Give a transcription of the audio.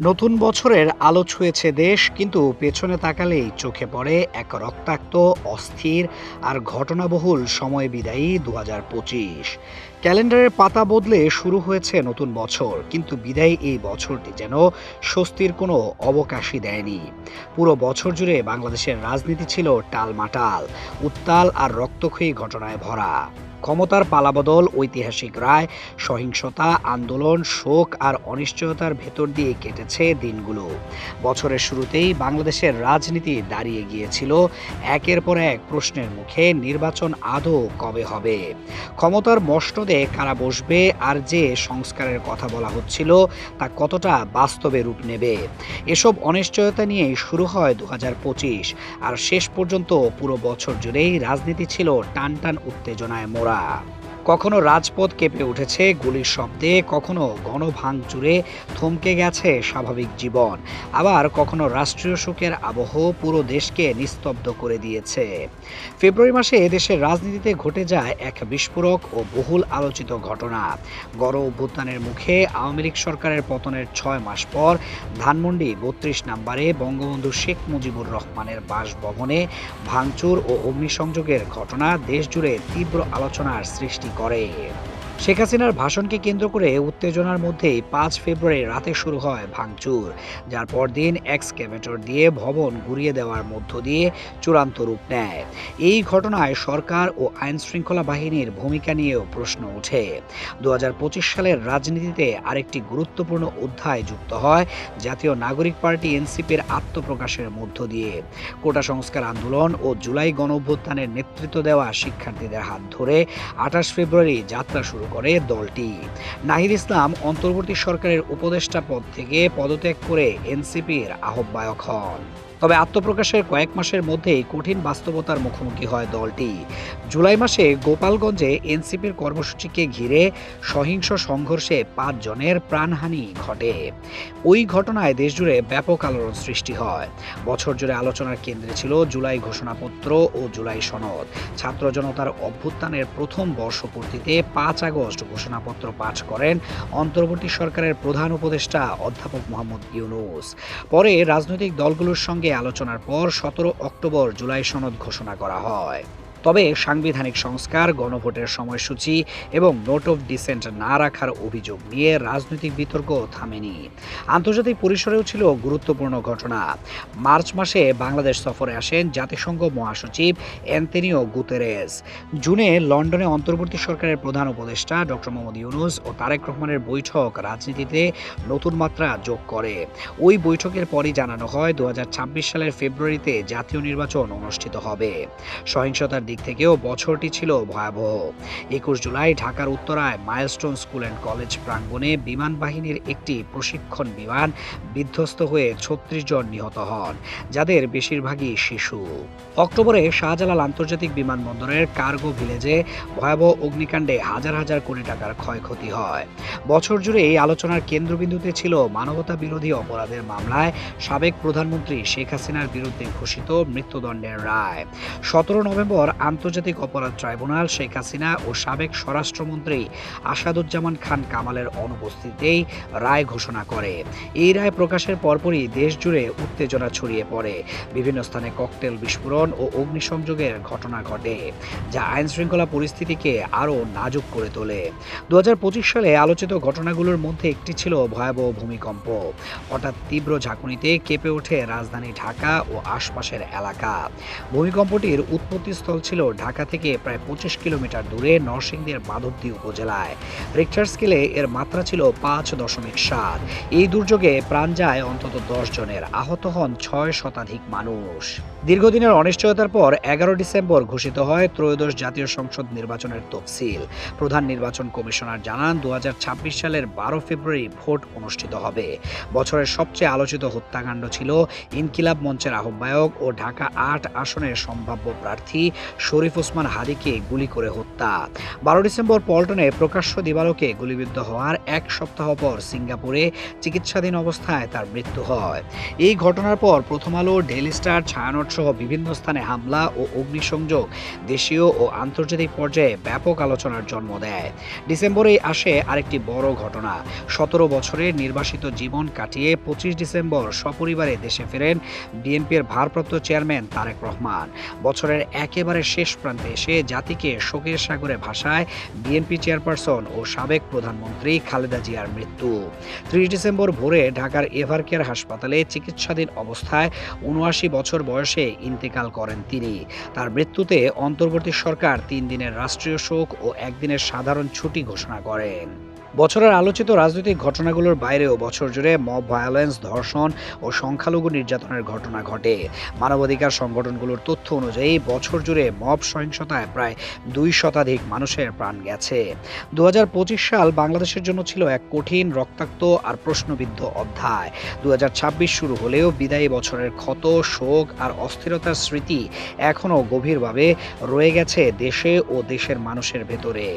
নতুন বছরের আলো ছুঁয়েছে দেশ, কিন্তু পেছনে তাকালেই চোখে পড়ে এক রক্তাক্ত, অস্থির আর ঘটনাবহুল সময় বিদায়ী দু হাজার পঁচিশ। ক্যালেন্ডারের পাতা বদলে শুরু হয়েছে নতুন বছর, কিন্তু বিদায়ী এই বছরটি যেন স্বস্তির কোনো অবকাশই দেয়নি। পুরো বছর জুড়ে বাংলাদেশের রাজনীতি ছিল টালমাটাল, উত্তাল আর রক্তক্ষয়ী ঘটনায় ভরা। ক্ষমতার পালাবদল, ঐতিহাসিক রায়, সহিংসতা, আন্দোলন, শোক আর অনিশ্চয়তার ভেতর দিয়ে কেটেছে দিনগুলো। বছরের শুরুতেই বাংলাদেশের রাজনীতি দাঁড়িয়ে গিয়েছিল একের পর এক প্রশ্নের মুখে, নির্বাচন আদৌ কবে হবে? ক্ষমতার মসনদে কারা বসবে আর যে সংস্কারের কথা বলা হচ্ছিল, তা কতটা বাস্তবে রূপ নেবে? এসব অনিশ্চয়তা নিয়েই শুরু হয় দু হাজার পঁচিশ। আর শেষ পর্যন্ত পুরো বছর জুড়েই রাজনীতি ছিল টান টান উত্তেজনায় মোড়া। Oba! কখনো রাজপথ কেঁপে উঠেছে গুলির শব্দে, কখনো গণভাঙচুরে থমকে গেছে স্বাভাবিক জীবন। আবার কখনো রাষ্ট্রীয় শোকের আবহ পুরো দেশকে নিস্তব্ধ করে দিয়েছে। ফেব্রুয়ারি মাসে এদেশের রাজনীতিতে ঘটে যায় এক বিস্ফোরক ও বহুল আলোচিত ঘটনা। গণ অভ্যুত্থানের মুখে আওয়ামী লীগ সরকারের পতনের ছয় মাস পর ধানমন্ডি বত্রিশ নম্বরে বঙ্গবন্ধু শেখ মুজিবুর রহমানের বাসভবনে ভাঙচুর ও অগ্নিসংযোগের ঘটনা, দেশজুড়ে তীব্র আলোচনার সৃষ্টি করে। শেখ হাসিনার ভাষণকে কেন্দ্র করে উত্তেজনার মধ্যেই পাঁচ ফেব্রুয়ারি রাতে শুরু হয় ভাঙচুর, যার পরদিন এক্সকেভেটর দিয়ে ভবন ঘুরিয়ে দেওয়ার মধ্য দিয়ে চূড়ান্ত রূপ নেয়। এই ঘটনায় সরকার ও আইন শৃঙ্খলা বাহিনীর ভূমিকা নিয়েও প্রশ্ন ওঠে। দু হাজার পঁচিশ সালের রাজনীতিতে আরেকটি গুরুত্বপূর্ণ অধ্যায় যুক্ত হয়, জাতীয় নাগরিক পার্টি এনসিপির আত্মপ্রকাশের মধ্য দিয়ে। কোটা সংস্কার আন্দোলন ও জুলাই গণ অভ্যুত্থানের নেতৃত্ব দেওয়া শিক্ষার্থীদের হাত ধরে আঠাশ ফেব্রুয়ারি যাত্রা শুরু করে দলটি। নাহিদ ইসলাম অন্তর্বর্তী সরকারের উপদেষ্টা পদ থেকে পদত্যাগ করে এনসিপির আহ্বায়ক হন। তবে আত্মপ্রকাশের কয়েক মাসের মধ্যেই কঠিন বাস্তবতার মুখোমুখি হয় দলটি। জুলাই মাসে গোপালগঞ্জে এনসিপির কর্মসূচিকে ঘিরে সহিংস সংঘর্ষে পাঁচ জনের প্রাণহানি ঘটে। ওই ঘটনায় দেশজুড়ে ব্যাপক আলোড়ন সৃষ্টি হয়। বছর জুড়ে আলোচনার কেন্দ্রে ছিল জুলাই ঘোষণাপত্র ও জুলাই সনদ। ছাত্র জনতার অভ্যুত্থানের প্রথম বর্ষপূর্তিতে পাঁচ আগস্ট ঘোষণাপত্র পাঠ করেন অন্তর্বর্তী সরকারের প্রধান উপদেষ্টা অধ্যাপক মোহাম্মদ ইউনুস। পরে রাজনৈতিক দলগুলোর সঙ্গে আলোচনার পর সতেরো অক্টোবর জুলাই সনদ ঘোষণা করা হয়। তবে সাংবিধানিক সংস্কার, গণভোটের সময়সূচি এবং নোট অফ ডিসেন্ট না রাখার অভিযোগ নিয়ে রাজনৈতিক বিতর্ক থামেনি। আন্তর্জাতিক পরিসরেও ছিল গুরুত্বপূর্ণ ঘটনা। মার্চ মাসে বাংলাদেশ সফরে আসেন জাতিসংঘ মহাসচিব অ্যান্তেনিও গুতেরেস। জুনে লন্ডনে অন্তর্বর্তী সরকারের প্রধান উপদেষ্টা ডক্টর মোহাম্মদ ইউনুস ও তারেক রহমানের বৈঠক রাজনীতিতে নতুন মাত্রা যোগ করে। ওই বৈঠকের পরই জানানো হয় দু হাজার ছাব্বিশ সালের ফেব্রুয়ারিতে জাতীয় নির্বাচন অনুষ্ঠিত হবে। সহিংসতার থেকেও বছরটি ছিল ভয়াবহ। একুশ জুলাই ঢাকার উত্তরায় মাইলস্টোন স্কুল অ্যান্ড কলেজ প্রাঙ্গণে বিমান বাহিনীর একটি প্রশিক্ষণ বিমান বিধ্বস্ত হয়ে ছত্রিশ জন নিহত হন, যাদের বেশিরভাগই শিশু। অক্টোবরে শাহজালাল আন্তর্জাতিক বিমানবন্দরের কার্গো ভিলেজে ভয়াবহ অগ্নিকাণ্ডে হাজার হাজার কোটি টাকার ক্ষয়ক্ষতি হয়। বছর জুড়ে এই আলোচনার কেন্দ্রবিন্দুতে ছিল মানবতা বিরোধী অপরাধের মামলায় সাবেক প্রধানমন্ত্রী শেখ হাসিনার বিরুদ্ধে ঘোষিত মৃত্যুদণ্ডের রায়। সতেরো নভেম্বর আন্তর্জাতিক অপরাধ ট্রাইব্যুনাল শেখ হাসিনা ও সাবেক স্বরাষ্ট্রমন্ত্রী আসাদুজ্জামান খান কামালের অনুপস্থিতিতেই রায় ঘোষণা করে। এই রায় প্রকাশের পরপরই দেশজুড়ে উত্তেজনা ছড়িয়ে পড়ে। বিভিন্ন স্থানে ককটেল বিস্ফোরণ ও অগ্নিসংযোগের ঘটনা ঘটে, যা আইন শৃঙ্খলা পরিস্থিতিকে আরও নাজুক করে তোলে। দু হাজার পঁচিশ সালে আলোচিত ঘটনাগুলোর মধ্যে একটি ছিল ভয়াবহ ভূমিকম্প। হঠাৎ তীব্র ঝাঁকুনিতে কেঁপে ওঠে রাজধানী ঢাকা ও আশপাশের এলাকা। ভূমিকম্পটির উৎপত্তিস্থল ছিল ঢাকা থেকে প্রায় পঁচিশ কিলোমিটার দূরে নরসিংদীর মাধবদী উপজেলায়। রিক্টার স্কেলে এর মাত্রা ছিল পাঁচ দশমিক সাত। এই দুর্যোগে প্রাণ যায় অন্তত দশ জনের। আহত হন ছয় শতাধিক মানুষ। দীর্ঘদিনের অনিশ্চয়তার পর এগারো ডিসেম্বর ঘোষিত হয় ত্রয়োদশ জাতীয় সংসদ নির্বাচনের তফসিল। প্রধান নির্বাচন কমিশনার জানান দু হাজার ছাব্বিশ সালের বারো ফেব্রুয়ারি ভোট অনুষ্ঠিত হবে। বছরের সবচেয়ে আলোচিত হত্যাকাণ্ড ছিল ইনকিলাব মঞ্চের আহ্বায়ক ও ঢাকা আট আসনের সম্ভাব্য প্রার্থী শরীফ ওসমান হাদিকে গুলি করে হত্যা। বারো ডিসেম্বর পল্টনে প্রকাশ্য দিবালোকে গুলিবিদ্ধ হওয়ার এক সপ্তাহ পর সিঙ্গাপুরে চিকিৎসাধীন অবস্থায় তার মৃত্যু হয়। এই ঘটনার পর প্রথম আলো ডেলি স্টার, ছায়ানট সহ বিভিন্ন স্থানে হামলা ও অগ্নিসংযোগ দেশীয় ও আন্তর্জাতিক পর্যায়ে ব্যাপক আলোচনার জন্ম দেয়। ডিসেম্বরেই আসে আরেকটি বড় ঘটনা। সতেরো বছরের নির্বাসিত জীবন কাটিয়ে পঁচিশ ডিসেম্বর সপরিবারে দেশে ফেরেন বিএনপির ভারপ্রাপ্ত চেয়ারম্যান তারেক রহমান। বছরের একেবারে শেষ প্রান্তে এসে জাতিকে শোকের সাগরে ভাসায় বিএনপি চেয়ারপারসন ও সাবেক প্রধানমন্ত্রী খালেদা জিয়ার মৃত্যু। ত্রিশ ডিসেম্বর ভোরে ঢাকার এভারকেয়ার হাসপাতালে চিকিৎসাধীন অবস্থায় উনআশি বছর বয়সে ইন্তেকাল করেন তিনি। তার মৃত্যুতে অন্তর্বর্তী সরকার তিন দিনের রাষ্ট্রীয় শোক ও একদিনের সাধারণ ছুটি ঘোষণা করেন। বছরের আলোচিত রাজনৈতিক ঘটনাগুলোর বাইরেও বছর জুড়ে মব ভায়োলেন্স, ধর্ষণ ও সংখ্যালঘু নির্যাতনের ঘটনা ঘটে। মানবাধিকার সংগঠনগুলোর তথ্য অনুযায়ী বছর জুড়ে মব সহিংসতায় প্রায় দুই শতাধিক মানুষের প্রাণ গেছে। দু হাজার পঁচিশ সাল বাংলাদেশের জন্য ছিল এক কঠিন, রক্তাক্ত আর প্রশ্নবিদ্ধ অধ্যায়। দু হাজার ছাব্বিশ শুরু হলেও বিদায়ী বছরের ক্ষত, শোক আর অস্থিরতার স্মৃতি এখনও গভীরভাবে রয়ে গেছে দেশে ও দেশের মানুষের ভেতরে।